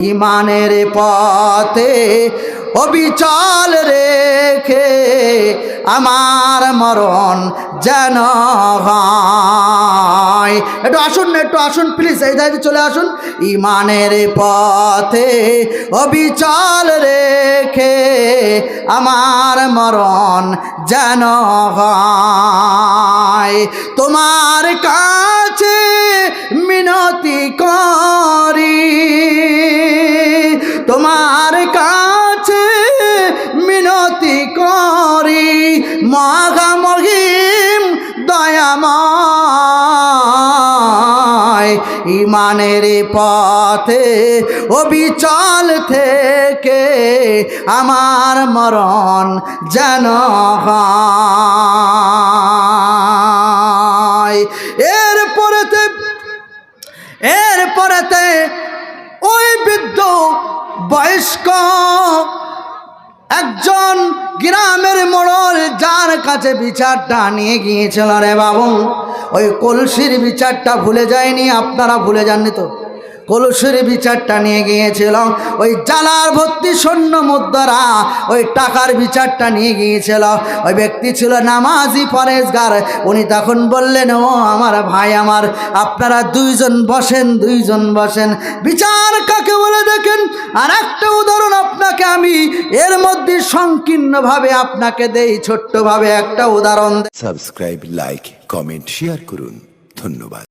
ইমানের পথে অবিচল রেখে আমার মরণ যেন একটু আসুন না, একটু আসুন প্লিজ এই দায়িত্বে চলে আসুন। ইমানের পথে অবিচল রেখে আমার মরণ যেন তোমার কাছে তোমার কাছে মিনতি করি মহামহিম দয়াময়। ইমানের পথে অবিচল থেকে আমার মরণ যেন এরপরেতে এরপরেতে ওই বৃদ্ধ বয়স্ক একজন গ্রামের মোড়ল যার কাছে বিচারটা নিয়ে গিয়েছিল রে বাবু। ওই কলসির বিচারটা ভুলে যায়নি, আপনারা ভুলে যাননি তো? কলসির বিচারটা নিয়ে গিয়েছিল ওই জালার ভর্তি সৈন্য মুদ্রা ওই টাকার বিচারটা নিয়ে গিয়েছিল। ওই ব্যক্তি ছিল নামাজি পরেশগার। উনি তখন বললেন, ও আমার ভাই আমার, আপনারা দুইজন বসেন দুইজন বসেন। বিচার কাকে বলে দেখেন? আর একটা উদাহরণ আপনাকে আমি এর মধ্যে সংকীর্ণভাবে আপনাকে দেই, ছোট্টভাবে একটা উদাহরণ সাবস্ক্রাইব, লাইক, কমেন্ট, শেয়ার করুন। ধন্যবাদ।